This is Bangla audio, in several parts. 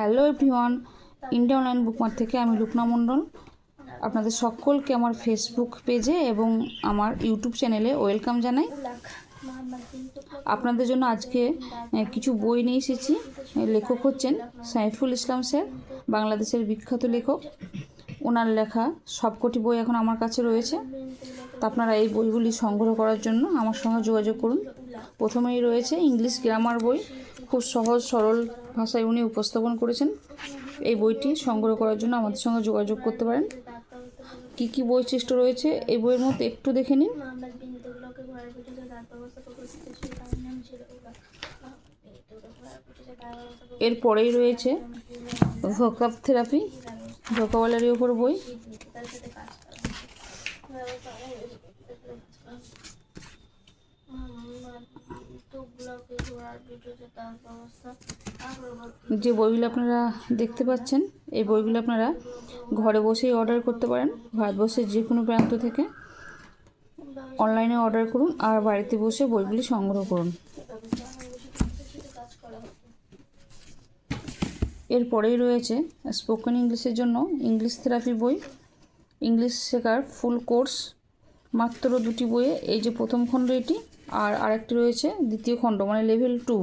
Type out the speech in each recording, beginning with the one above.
Hello everyone, India online bookmart থেকে আমি লুকনা মণ্ডল। আপনাদের সকলকে আমার ফেসবুক পেজে এবং আমার ইউটিউব চ্যানেলে ওয়েলকাম জানাই। আপনাদের জন্য আজকে কিছু বই নিয়ে এসেছি। লেখক হচ্ছেন সাইফুল ইসলাম স্যার, বাংলাদেশের বিখ্যাত লেখক। ওনার লেখা সবকটি বই এখন আমার কাছে রয়েছে। তা আপনারা এই বইগুলি সংগ্রহ করার জন্য আমার সঙ্গে যোগাযোগ করুন। প্রথমেই রয়েছে ইংলিশ গ্রামার বই। খুব সহজ, সরল ভাষায় উনি উপস্থাপন করেছেন। এই বইটি সংগ্রহ করার জন্য আমাদের সঙ্গে যোগাযোগ করতে পারেন। কী কী বৈশিষ্ট্য রয়েছে এই বইয়ের মধ্যে একটু দেখে নিন। এরপরেই রয়েছে ভোকাব থেরাপি, ভোকাবুলারির ওপর বই। যে বইগুলো আপনারা দেখতে পাচ্ছেন, এই বইগুলো আপনারা ঘরে বসেই অর্ডার করতে পারেন। ভারতবর্ষের যে কোনো প্রান্ত থেকে অনলাইনে অর্ডার করুন আর বাড়িতে বসে বইগুলি সংগ্রহ করুন। এরপরেই রয়েছে স্পোকেন ইংলিশের জন্য ইংলিশ থেরাপি বই। ইংলিশ শেখার ফুল কোর্স মাত্র দুটি বইয়ে, এই যে প্রথম খণ্ড এটি, আর আরেকটি রয়েছে দ্বিতীয় খণ্ড মানে লেভেল টু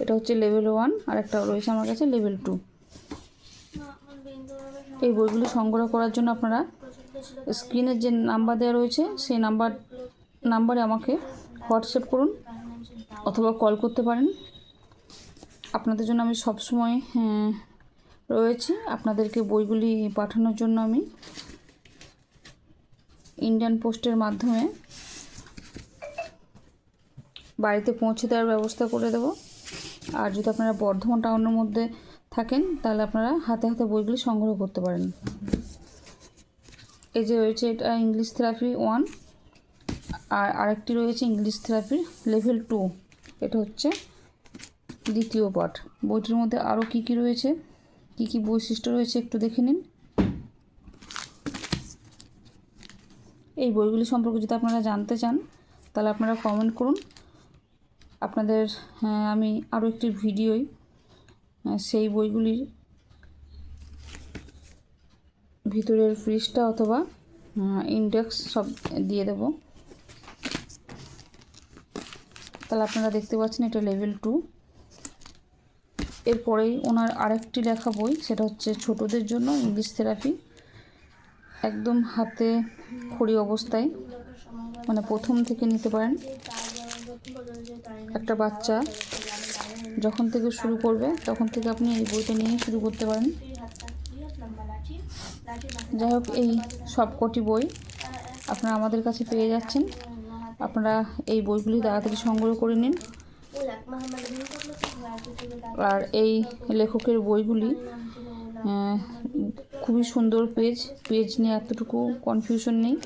এটা হচ্ছে লেভেল ওয়ান আর একটা রয়েছে আমার কাছে লেভেল টু এই বইগুলি সংগ্রহ করার জন্য আপনারা স্ক্রিনের যে নাম্বার দেওয়া রয়েছে সেই নাম্বার নাম্বারে আমাকে হোয়াটসঅ্যাপ করুন অথবা কল করতে পারেন। আপনাদের জন্য আমি সবসময় হ্যাঁ, রয়েছি। আপনাদেরকে বইগুলি পাঠানোর জন্য আমি ইন্ডিয়ান পোস্টের মাধ্যমে বাড়িতে পৌঁছে দেওয়ার ব্যবস্থা করে দেব। আর যদি আপনারা বর্ধমান টাউনের মধ্যে থাকেন, তাহলে আপনারা হাতে হাতে বইগুলি সংগ্রহ করতে পারেন। এই যে রয়েছে এটা ইংলিশ থেরাপি ওয়ান আর আরেকটি রয়েছে ইংলিশ থেরাপির লেভেল টু এটা হচ্ছে দ্বিতীয় পাঠ। বইটির মধ্যে আরও কী কী রয়েছে? কী কী বৈশিষ্ট্য রয়েছে একটু দেখে নিন। এই বইগুলি সম্পর্কে যদি আপনারা জানতে চান, তাহলে আপনারা কমেন্ট করুন। আপনাদের হ্যাঁ, আমি আরও একটি ভিডিওই সেই বইগুলির ভিতরের ফ্রিজটা অথবা ইন্ডেক্স সব দিয়ে দেবো। তাহলে আপনারা দেখতে পাচ্ছেন এটা লেভেল টু এরপরেই ওনার আরেকটি লেখা বই সেটা হচ্ছে ছোটদের জন্য ইংলিশ থেরাপি একদম হাতে খড়ি অবস্থায় মানে প্রথম থেকে নিতে পারেন। একটা বাচ্চা যখন থেকে শুরু করবে, তখন থেকে আপনি এই বইটা নিয়ে শুরু করতে পারেন। যাই হোক, এই সবকটি বই আপনারা আমাদের কাছে পেয়ে যাচ্ছেন। আপনারা এই বইগুলি তাড়াতাড়ি সংগ্রহ করে নিন। আর এই লেখকের বইগুলি খুবই সুন্দর পেজ। পেজ নিয়ে এতটুকু কনফিউশন নেই।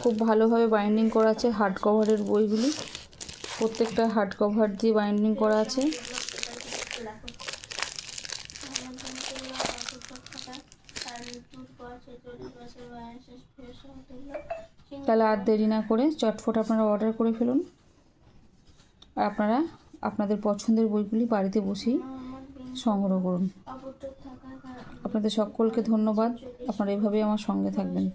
খুব ভালোভাবে বাইন্ডিং করা আছে হার্ড কভারের বইগুলি। প্রত্যেকটা হার্ড কভার দিয়ে বাইন্ডিং করা আছে। তাহলে আর দেরি না করে চটফট আপনারা অর্ডার করে ফেলুন। আর আপনারা আপনাদের পছন্দের বইগুলি বাড়িতে বসেই সংগ্রহ করুন। আপনাদের সকলকে ধন্যবাদ। আপনারা এভাবেই আমার সঙ্গে থাকবেন।